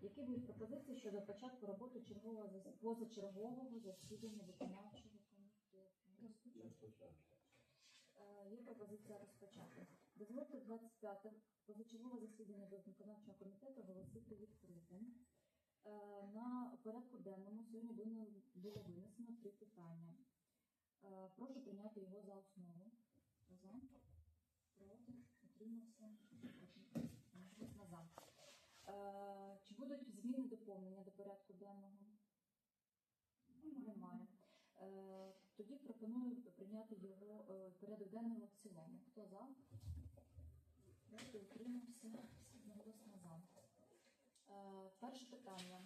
Які будуть пропозиції щодо початку роботи чергового зас- позачергового засідання виконавчого комітету? Е, Є пропозиція розпочати. Дозвольте 25 позачергове засідання до виконавчого комітету оголосити відкритим. Е, На порядку денному сьогодні було було винесено три питання. Е, Прошу прийняти його за основу. Хто За, проти, утримався, за. Е, будуть зміни доповнення до порядку денного? Немає. Е, Тоді пропоную прийняти його е, порядок денний в цілому. Хто за? Утримався, одноголосно за. Е, Перше питання.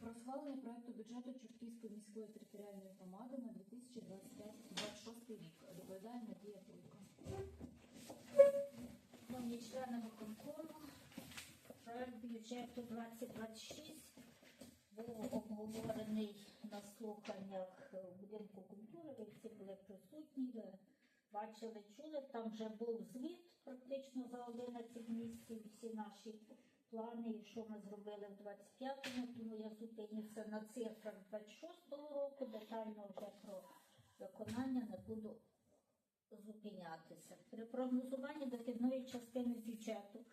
Про схвалення проекту бюджету Чортківської міської територіальної громади на 2026 рік. Доповідає Надія Бойко. Шановні члени виконкому, бюджету 2026 був обговорений на слуханнях у будинку культури. Ви всі були присутні, бачили, чули. Там вже був звіт практично за 11 місяців, всі наші плани, і що ми зробили в 25-му, тому я зупинюся на цифрах 26-го року, детально вже про виконання не буду зупинятися. При прогнозуванні дохідної частини бюджету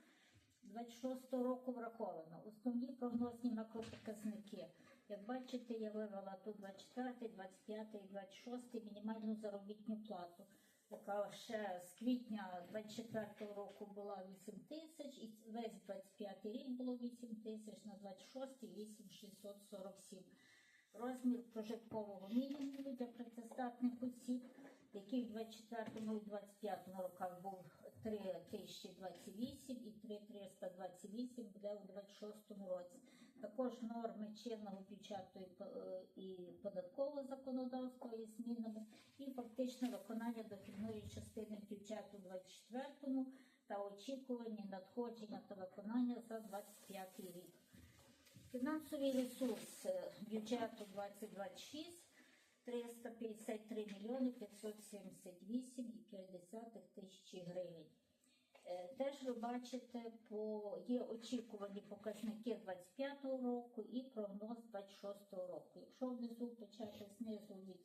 26 року враховано основні прогнозні макропоказники. Як бачите, я вивела тут 24, 25 і 26 мінімальну заробітну плату, яка ще з квітня 24 року була 8 тисяч, і весь 25 рік було 8 тисяч, на 26 8647. Розмір прожиткового мінімуму для працездатних осіб який в 24 і 25 роках був 3028 і 3328 буде у 26 році. Також норми чинного бюджету і по- і податкового законодавства із змінами, і фактичне виконання дохідної частини бюджету у 24 та очікувані надходження та виконання за 25 рік. Фінансовий ресурс бюджету 2026 353 мільйони 578,5 тисячі гривень. Е, Теж ви бачите, по, є очікувані показники 25-го року і прогноз 26-го року. Якщо внизу почати знизу від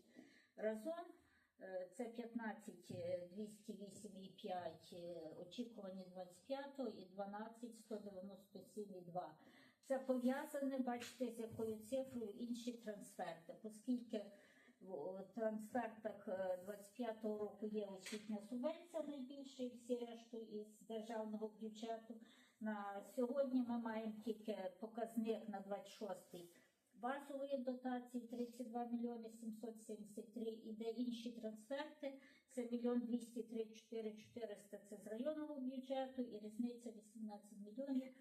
разом, е, це 15 е, 208,5 е, очікувані 25 і 12 197,2. Це пов'язане, бачите, з якою цифрою інші трансферти, оскільки в трансфертах е, 25-го року є освітня субвенція найбільша і всі решту із державного бюджету. На сьогодні ми маємо тільки показник на 26-й базової дотації 32 мільйони 773 і де інші трансферти. Це мільйон 203 4 400 це з районного бюджету і різниця 18 мільйонів.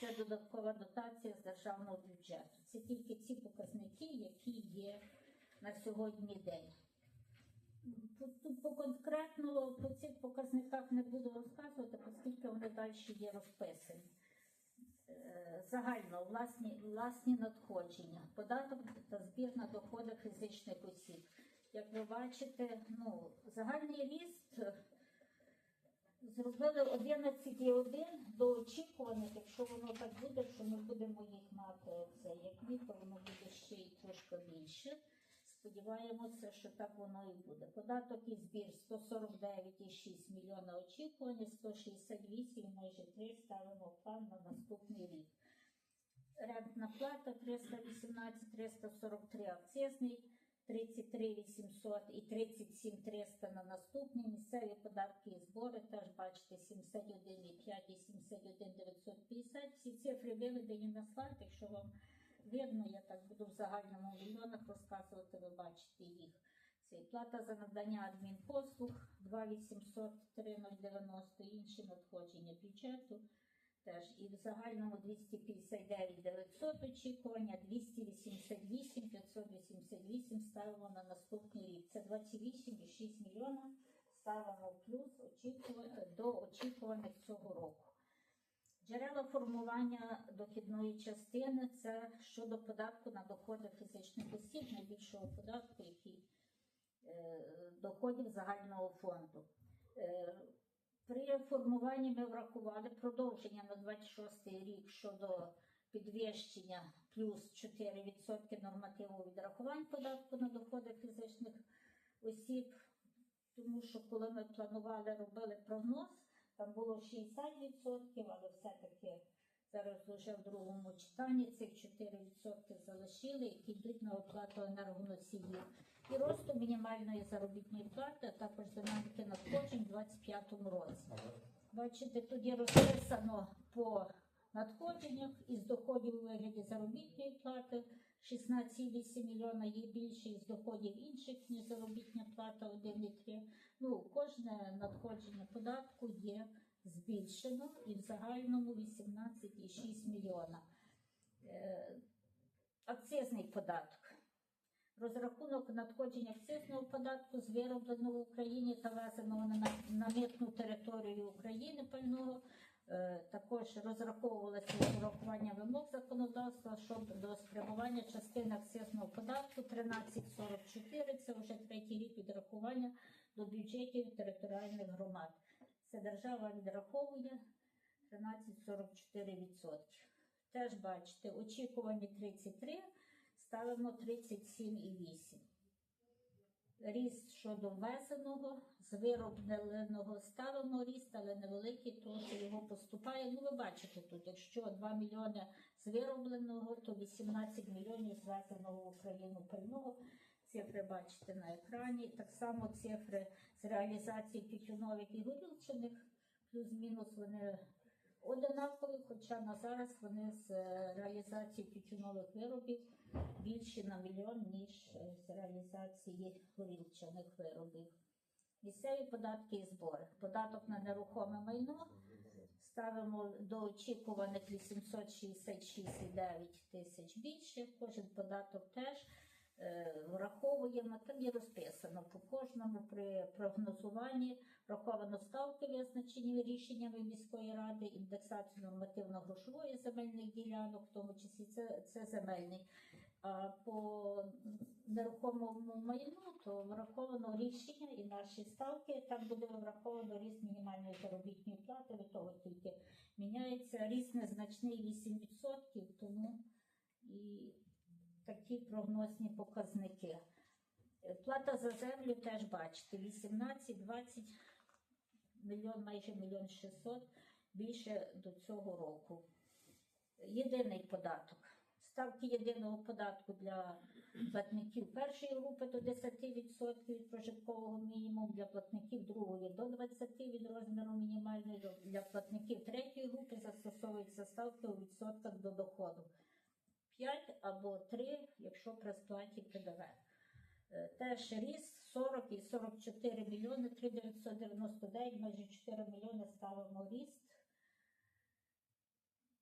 Це додаткова дотація з державного бюджету. Це тільки ці показники, які є на сьогодні день. Тут, по конкретно по цих показниках не буду розказувати, оскільки вони далі є розписані. Е, Загально власні, власні надходження, податок та збір на доходи фізичних осіб. Як ви бачите, ну, загальний ріст зробили 11,1 до очікуваних, якщо воно так буде, що ми будемо їх мати це як ні, то воно буде ще й трошки більше. Сподіваємося, що так воно і буде. Податок і збір 149,6 мільйона очікування, 168, майже 3 ставимо план на наступний рік. Рентна плата 318, 343 акцизний, 33 800 і 37 300 на наступні. Місцеві податки і збори теж бачите 71,5 і 71 950. Всі цифри виведені на слайд, якщо вам видно, я так буду в загальному мільйонах розказувати, ви бачите їх. Це плата за надання адмінпослуг 2800 3090, інші надходження бюджету. Теж і в загальному 259 900 очікування, 288 588 ставимо на наступний рік. Це 28,6 мільйона ставимо в плюс очікування, до очікуваних цього року. Джерела формування дохідної частини це щодо податку на доходи фізичних осіб, найбільшого податку, який е, доходів загального фонду. Е, При формуванні ми врахували продовження на 26 рік щодо підвищення плюс 4% нормативу відрахувань податку на доходи фізичних осіб. Тому що коли ми планували, робили прогноз, там було 60%, але все-таки зараз вже в другому читанні цих 4% залишили, які йдуть на оплату енергоносіїв. І росту мінімальної заробітної плати, а також динаміки надходжень у 2025 році. Бачите, тут є розписано по надходженнях із доходів у вигляді заробітної плати 16,8 мільйона є більше із доходів інших, ніж заробітня плата 1,3. Ну, кожне надходження податку є збільшено і в загальному 18,6 мільйона. Е, Акцизний податок. Розрахунок надходження акцизного податку з виробленого в Україні та везеного на, митну територію України пального також розраховувалося з урахуванням вимог законодавства щодо спрямування частини акцизного податку 1344. Це вже третій рік відрахування до бюджетів територіальних громад. Це держава відраховує 13,44%. Теж бачите, очікувані 33, ставимо 37,8. Ріст щодо ввезеного, з виробленого ставимо ріст, але невеликий, тому що його поступає. Ну, ви бачите тут, якщо 2 мільйони з виробленого, то 18 мільйонів з ввезеного в Україну пального. Цифри бачите на екрані. Так само цифри з реалізації тютюнових і горілчаних, плюс-мінус вони одинакові, хоча на зараз вони з е, реалізації тютюнових виробів більші на мільйон, ніж е, з реалізації горілчаних виробів. Місцеві податки і збори. Податок на нерухоме майно ставимо до очікуваних 866,9 тисяч більше. Кожен податок теж е, враховуємо. Там є розписано по кожному при прогнозуванні враховано ставки, визначені рішеннями міської ради, індексацію нормативно-грошової земельних ділянок, в тому числі це, це земельний. А по нерухомому майну то враховано рішення і наші ставки. Там буде враховано ріст мінімальної заробітної плати, від того тільки міняється. Ріст незначний 8%, тому і такі прогнозні показники. Е, Плата за землю теж бачите, 18-20 мільйон, майже мільйон 600 більше до цього року. Єдиний податок. Ставки єдиного податку для платників першої групи до 10% від прожиткового мінімуму, для платників другої до 20% від розміру мінімальної, для платників третьої групи застосовуються ставки у відсотках до доходу. 5 або 3, якщо при сплаті ПДВ. Е, Теж ріст 40 і 44 мільйони 3999, майже 4 мільйони ставимо ріст.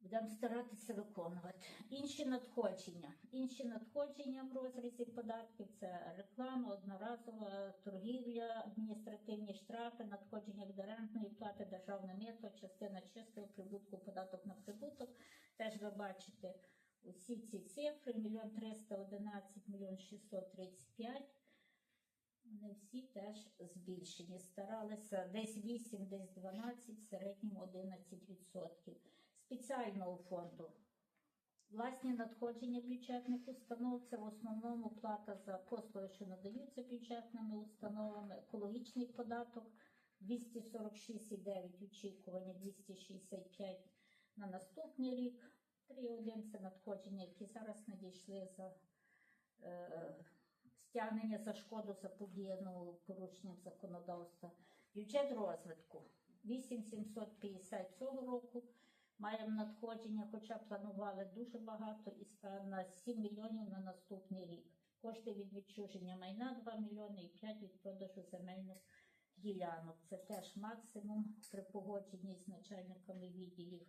Будемо старатися виконувати. Інші надходження. Інші надходження в розрізі податків це реклама, одноразова торгівля, адміністративні штрафи, надходження від орендної плати, державне мито, частина чистого прибутку, податок на прибуток. Теж ви бачите усі ці цифри: мільйон 311, мільйон 635. Вони всі теж збільшені. Старалися десь 8, десь 12, в середньому 11%. Спеціального фонду. Власні надходження бюджетних установ це в основному плата за послуги, що надаються бюджетними установами, екологічний податок 246,9 очікування, 265 на наступний рік. 3,1 це надходження, які зараз надійшли за е, стягнення за шкоду заподіяну порушенням законодавства. Бюджет розвитку 8750 цього року. Маємо надходження, хоча планували дуже багато, і на 7 мільйонів на наступний рік. Кошти від відчуження майна 2 мільйони і 5 від продажу земельних ділянок. Це теж максимум при погодженні з начальниками відділів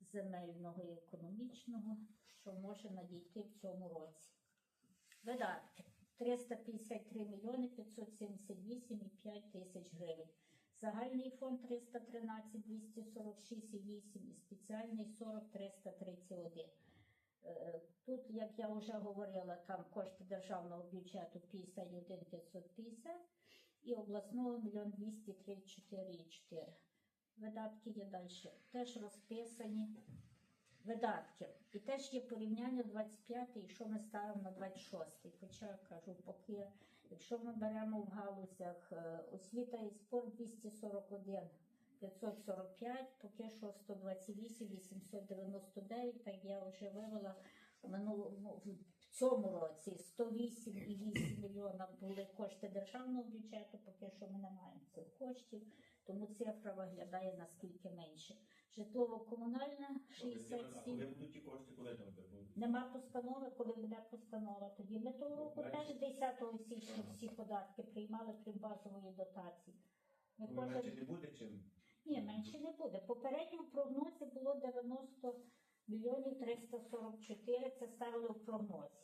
земельного і економічного, що може надійти в цьому році. Видатки 353 мільйони 578 і 5 тисяч гривень. Загальний фонд 313 246,8 і спеціальний 40 331. Е, Тут, як я вже говорила, там кошти державного бюджету 51 550 і обласного 1 234,4. Видатки є далі. Теж розписані видатків. І теж є порівняння 25 і що ми ставимо на 26. Хоча кажу, поки якщо ми беремо в галузях е, освіта і спорт 241 545, поки що 128 899, так я вже вивела минулому в цьому році 108,8 мільйона були кошти державного бюджету, поки що ми не маємо цих коштів, тому цифра виглядає наскільки менше. Житлово-комунальне Коли 67. будуть ті кошти, коли там будуть? Нема постанови, коли буде постанова. Тоді ми того року теж 10 січня всі податки приймали крім базової дотації. Ми Ну, кожен- Іначе не буде чим. Ні, менше не буде. Попередньо в прогнозі було 90 мільйонів 344, це ставили в прогнозі.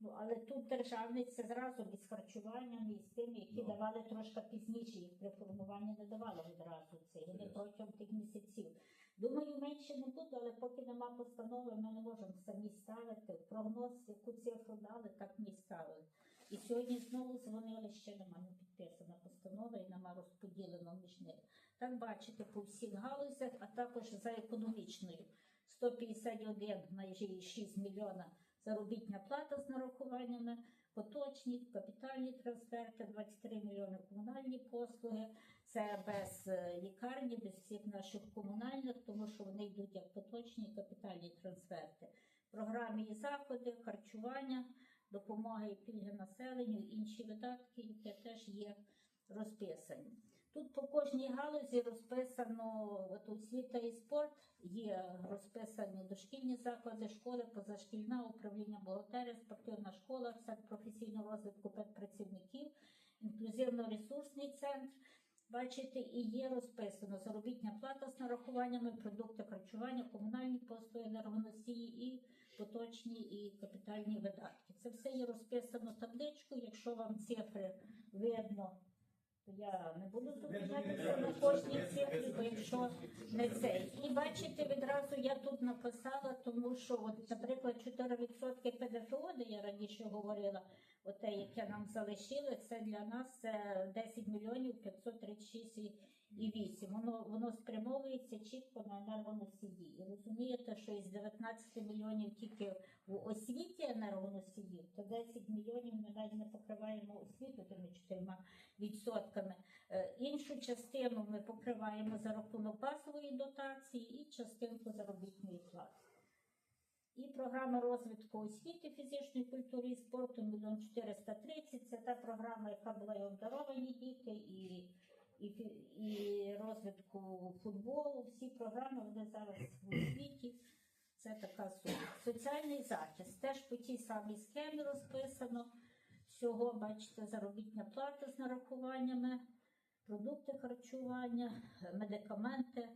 Ну, але тут державний це зразу із харчуванням і з тим, які Ну. давали трошки пізніше, їх при формуванні не давали відразу це. Вони Ясно. протягом тих місяців. Думаю, менше не буде, але поки нема постанови, ми не можемо самі ставити. Прогноз, яку цифру дали, так ми ставили. І сьогодні знову дзвонили, ще немає підписана постанова і нема розподілено між ними. Так бачите по всіх галузях, а також за економічною. 151 майже 6 мільйона заробітня плата з нарахуваннями, поточні, капітальні трансферти, 23 мільйони комунальні послуги. Це без е, лікарні, без всіх наших комунальних, тому що вони йдуть як поточні капітальні трансферти. Програмі і заходи, харчування, допомоги і пільги населенню, інші видатки, які теж є розписані. Тут по кожній галузі розписано от освіта і спорт, є розписані дошкільні заклади, школи, позашкільна, управління бухгалтерія, спортивна школа, центр професійного розвитку педпрацівників, інклюзивно-ресурсний центр. Бачите, і є розписано заробітня плата з нарахуваннями, продукти харчування, комунальні послуги, енергоносії і поточні і капітальні видатки. Це все є розписано табличкою. Якщо вам цифри видно, я не буду зупинятися на кожній цифрі, бо якщо не це. І бачите, відразу я тут написала, тому що, от, наприклад, 4% ПДФО, де я раніше говорила, оте, яке нам залишили, це для нас це 10 мільйонів 536 і- і 8. Воно, воно спрямовується чітко на енергоносії. І розумієте, що із 19 мільйонів тільки в освіті енергоносіїв, то 10 мільйонів ми навіть не покриваємо освіту тими 4 відсотками. Е, Іншу частину ми покриваємо за рахунок базової дотації і частинку заробітної плати. І програма розвитку освіти, фізичної культури і спорту 1 430. Це та програма, яка була і обдаровані діти, і, і, і розвитку футболу. Всі програми вони зараз в освіті. Це така сума. Соціальний захист теж по тій самій схемі розписано. Всього, бачите, заробітня плата з нарахуваннями, продукти харчування, медикаменти,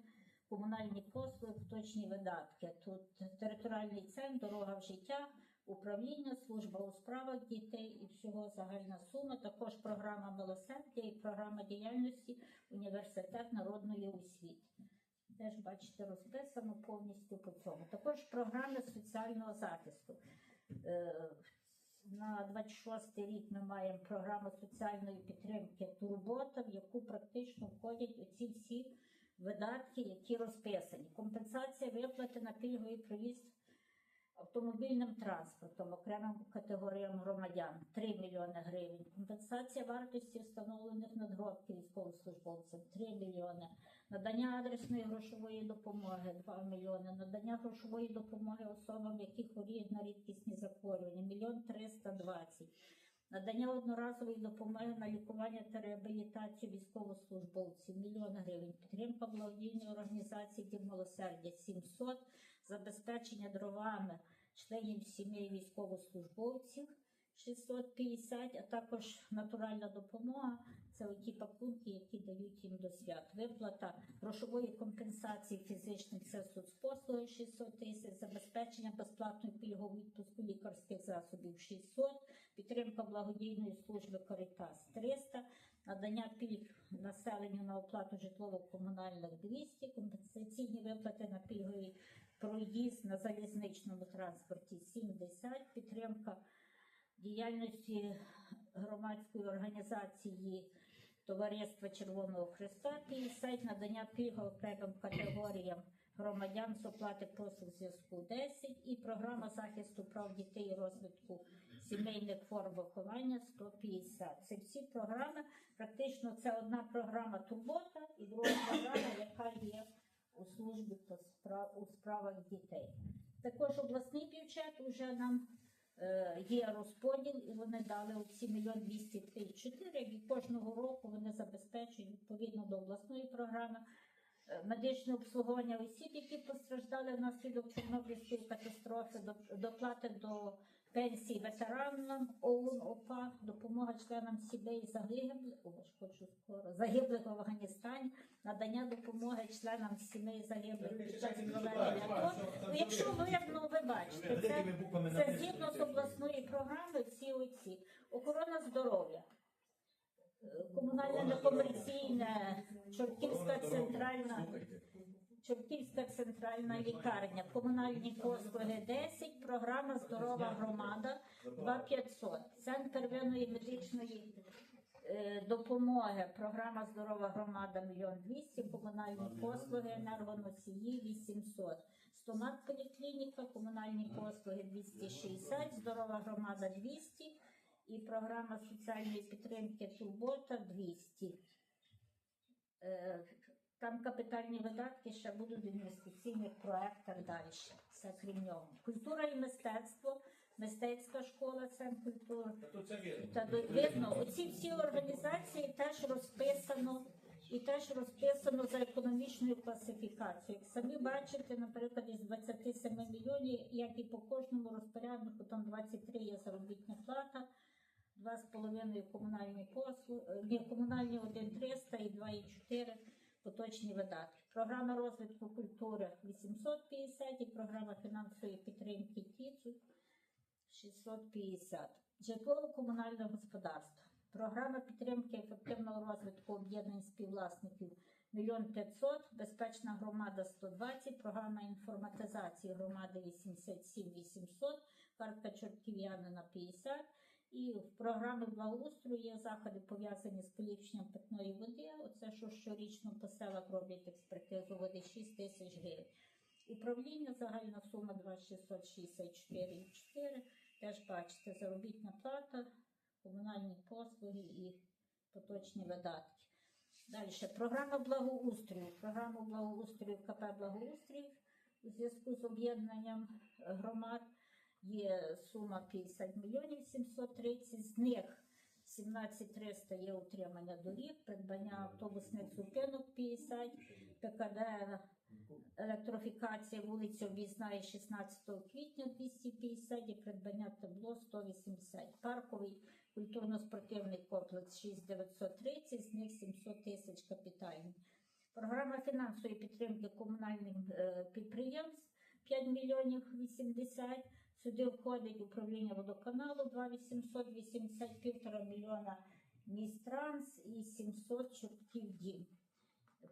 комунальні послуги, поточні видатки. Тут територіальний центр, дорога в життя, управління, служба у справах дітей і всього загальна сума. Також програма милосердя і програма діяльності університет народної освіти. Теж бачите, розписано повністю по цьому. Також програми соціального захисту. Е, На 26 рік ми маємо програму соціальної підтримки Турбота, в яку практично входять оці всі видатки, які розписані. Компенсація виплати на пільговий проїзд автомобільним транспортом окремим категоріям громадян 3 мільйони гривень. Компенсація вартості встановлених надгробків військовослужбовцям 3 мільйони. Надання адресної грошової допомоги 2 мільйони. Надання грошової допомоги особам, які хворіють на рідкісні захворювання 1 320 Надання одноразової допомоги на лікування та реабілітацію військовослужбовців мільйон гривень. Підтримка благодійної організації «Дім милосердя 700 забезпечення дровами членів сімей військовослужбовців 650, а також натуральна допомога. Це оті пакунки, які дають їм до свят. Виплата грошової компенсації фізичним це соцпослуги 600 тисяч, забезпечення безплатної пільгової відпуску лікарських засобів 600, підтримка благодійної служби Карітас 300, надання пільг населенню на оплату житлово-комунальних 200, компенсаційні виплати на пільговий проїзд на залізничному транспорті 70, підтримка діяльності громадської організації Товариства Червоного Христа 50, надання пільг окремим категоріям громадян з оплати послуг зв'язку 10 і програма захисту прав дітей і розвитку сімейних форм виховання 150. Це всі програми, практично це одна програма турбота і друга програма, яка є у службі по справ, у справах дітей. Також обласний бюджет вже нам е, є розподіл, і вони дали оці мільйон 234, і кожного року вони забезпечують відповідно до обласної програми е, медичне обслуговування осіб, які постраждали внаслідок Чорнобильської катастрофи, до- доплати до пенсій ветеранам ОУН, ОПА, допомога членам сімей загиблих, хочу скоро, загиблих в Афганістані, надання допомоги членам сімей загиблих під час проведення АТО. Ну, якщо ви, ну, ви бачите, це, це згідно з обласної програми всі оці. Охорона здоров'я, комунальне некомерційне, Чортківська центральна, Слухайте. Центральна лікарня, комунальні послуги 10, програма Здорова громада 2500. Центр первинної медичної е, допомоги, програма Здорова громада 1 200, комунальні послуги, енергоносії 800. Стомат поліклініка, комунальні послуги 260, здорова громада 200 і програма соціальної підтримки Турбота 200. Е, Там капітальні видатки ще будуть в інвестиційних проектах далі. Це крім нього. Культура і мистецтво, мистецька школа, центр культури. Та це вірно. Та видно, оці всі організації теж розписано і теж розписано за економічною класифікацією. Як самі бачите, наприклад, із 27 мільйонів, як і по кожному розпоряднику, там 23 є заробітна плата, 2,5 комунальні послуги, ні, комунальні 1,300 і 2,4 поточні видатки. Програма розвитку культури 850 і програма фінансової підтримки ТІЦУ 650. Житлово-комунальне господарство. Програма підтримки ефективного розвитку об'єднань співвласників 1 500, безпечна громада 120, програма інформатизації громади 87 800, картка чортків'янина 50. І в програмі благоустрою є заходи пов'язані з поліпшенням питної води. Оце що щорічно по селах роблять експертизу води 6 тисяч гривень. Управління загальна сума 2664,4. Теж бачите, заробітна плата, комунальні послуги і поточні видатки. Далі програма благоустрою. Програма благоустрою КП благоустрій у зв'язку з об'єднанням громад є сума 50 мільйонів 730, з них 17 300 є утримання доріг, придбання автобусних зупинок 50, ПКД електрифікація вулиці Об'їзна 16 квітня 250 і придбання табло 180. Парковий культурно-спортивний комплекс 6930, з них 700 тисяч капітальний. Програма фінансової підтримки комунальних е, підприємств 5 мільйонів 80. Сюди входить управління водоканалу 2 880, півтора мільйона міськтранс і 700 чортків дім.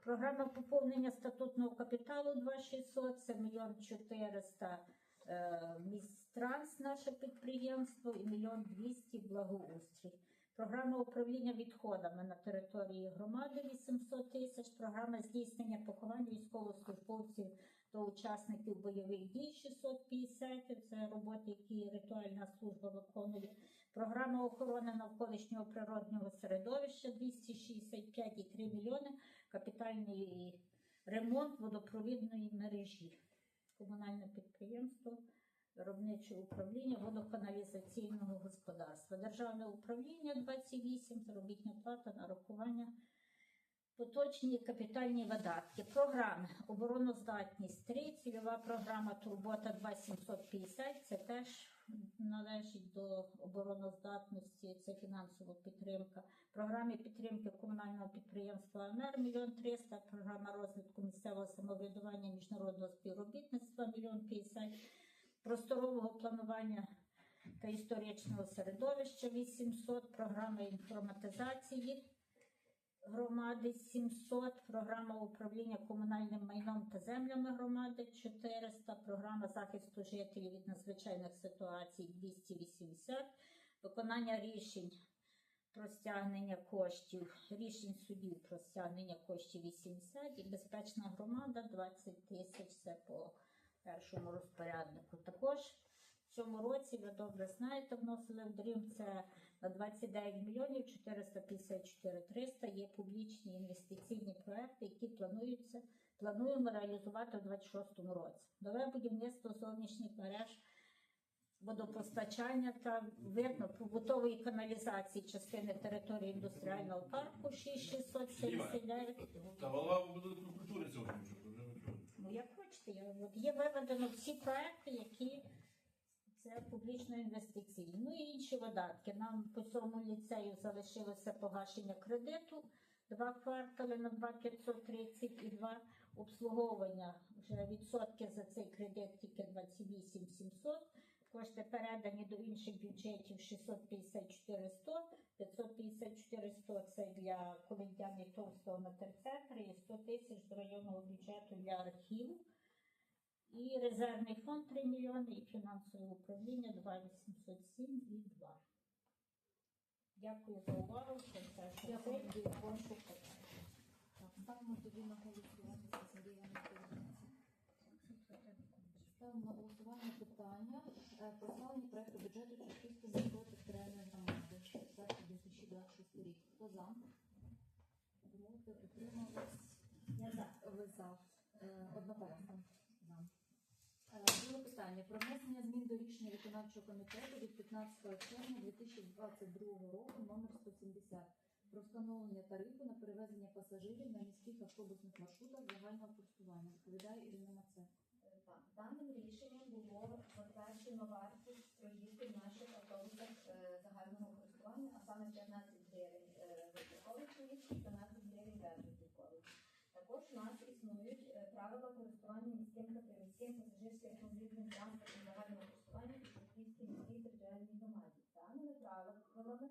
Програма поповнення статутного капіталу 2600, це мільйон 400 е, міськтранс, наше підприємство, і мільйон 200 благоустрій. Програма управління відходами на території громади 800 тисяч. Програма здійснення поховань військовослужбовців та учасників бойових дій 650. Це роботи, які ритуальна служба виконує. Програма охорони навколишнього природнього середовища 265,3 мільйони капітальний ремонт водопровідної мережі, комунальне підприємство, виробниче управління водоканалізаційного господарства, державне управління 28, заробітна плата, нарахування, поточні капітальні видатки, програми обороноздатність 3, цільова програма Турбота 2750, це теж належить до обороноздатності, це фінансова підтримка. Програмі підтримки комунального підприємства АНР 1 300, програма розвитку місцевого самоврядування міжнародного співробітництва 1 50, просторового планування та історичного середовища 800, програма інформатизації громади 700, програма управління комунальним майном та землями громади 400, програма захисту жителів від надзвичайних ситуацій 280, виконання рішень про стягнення коштів, рішень судів про стягнення коштів 80 і безпечна громада 20 тисяч. Це по першому розпоряднику. Також в цьому році ви добре знаєте, вносили в дрім це на 29 мільйонів 454 300 є публічні інвестиційні проекти, які плануються, плануємо реалізувати у 26 році. Нове будівництво зовнішніх мереж водопостачання та видно побутової каналізації частини території індустріального парку 6679. Та голова буде культури цього. Ну, як хочете, от є виведено всі проекти, які це публічно інвестиційні. Ну і інші видатки. Нам по цьому ліцею залишилося погашення кредиту, два квартали на 2,530 і два обслуговування. Вже відсотки за цей кредит тільки 28 700. Кошти передані до інших бюджетів 654 100, 554 100 це для Колендяни Товстого на і 100 тисяч з районного бюджету для архіву. І резервний фонд 3 мільйони, і фінансове управління 2 807 і 2. Дякую за увагу. Це все, що Дякую. це, і прошу питання. Так, ставимо тоді на голосування за Сергія Анатолійовича. Ставимо на голосування питання е, про схвалення проекту бюджету Черківської міської територіальної громади за 2026 рік. Хто за? Проти? Утримались? Я за. Ви за. Е, Одноголосно. Е, Друге питання. Про внесення змін до рішення виконавчого комітету від 15 червня 2022 року номер 170 про встановлення тарифу на перевезення пасажирів на міських автобусних маршрутах загального користування. Відповідає Ірина Маце. Так, даним рішенням було затверджено вартість проїзду в наших автобусах е, загального користування, а саме 15 гривень е, вибірковий проїзд 12 гривень безвибірковий. Також у нас існують е, правила користування міським та приміським пасажирським автомобільним транспортом загального користування у Шевківській міській територіальній громаді. Даними правилами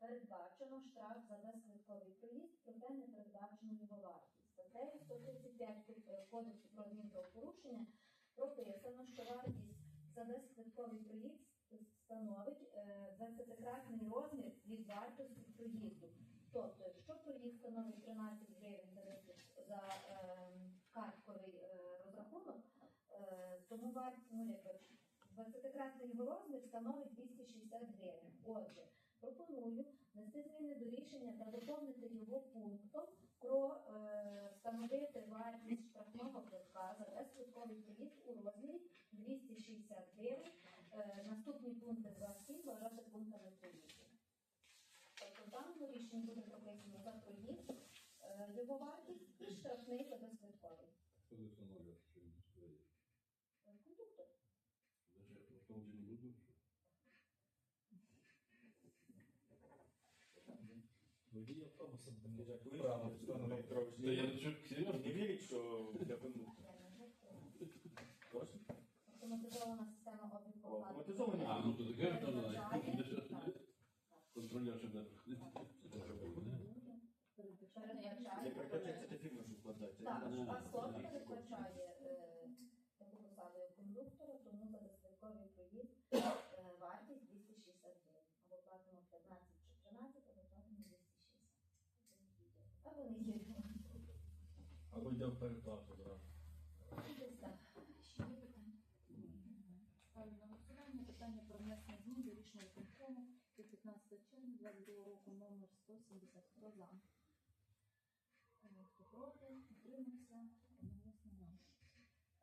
передбачено штраф за безквитковий проїзд, проте не передбачено його вартість. Статтею 135 Кодексу про адмінправопорушення прописано, що вартість за безквитковий проїзд становить е, 20-кратний розмір від вартості проїзду. Тобто, якщо проїзд становить 13 гривень за, е, картковий е, розрахунок, е, тому вартість ну, 20-кратний його розмір становить 260 гривень. Отже, пропоную внести зміни до рішення та доповнити його пунктом про е, встановити вартість штрафного квитка за безквитковий проїзд у розмірі 260 гривень. Е, наступні пункти 2.7 вважати пунктами проїзду. Тобто в даному рішенні буде прописано за проїзд, е, його вартість і штрафний за безквитковий. Хто не встановлює, що він стоїть? Е, Кондуктор. Значить, автомобіль не буде? Водій автобуса буде як право, Руслан Вікторович. Та я що, серйозно? Не вірить, що для кондуктора. Точно? Автоматизована система обліку оплати. Автоматизовані? А, ну то таке, то знає. Контролер, щоб не передбачає- Не передбачається та фірма, що вкладається. Так, Ну, а СОТ передбачає е, таку посаду кондуктора, тому за безпековий проїзд е, вартість 260 гривень. Або платимо 15 чи 13, або платимо 260. Або не є. Або йде в зразу. Ще є питання? Ставлю на голосування питання про внесення змін до рішення виконкому від 15 червня 2022 року номер 170. Хто за? Хто проти? Утримався? Одноголосно за.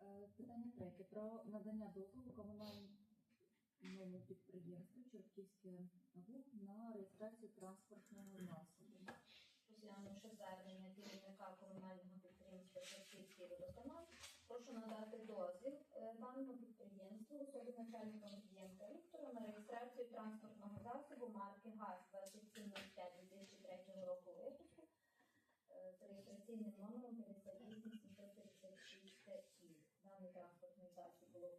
Е, Питання третє. Про надання дозволу комунальному підприємству Чортківське ГУП на реєстрацію транспортного засобу. Розглянувши звернення керівника комунального підприємства Черківський водоканал, прошу надати дозвіл е, даному підприємству особи начальника Медієнка Віктора на реєстрацію транспортного засобу марки ГАЗ 2705 2003 року випуску е, з реєстраційним номером 58756 і Даний транспортний засіб було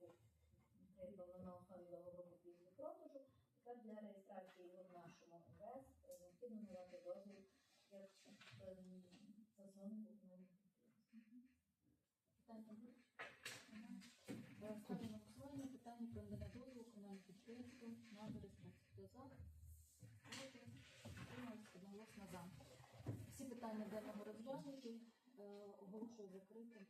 придбано на основі договору купівлі-продажу. Тепер для реєстрації в нашому МВС е, необхідно надати дозвіл як ем, засновнику комунального підприємства. Питання будуть? Е, Ставлю на питання про надання дозволу комунальному підприємству на. Хто за? Проти? Утримався? за. Всі питання денного розглянуті. Е, Оголошую закритим.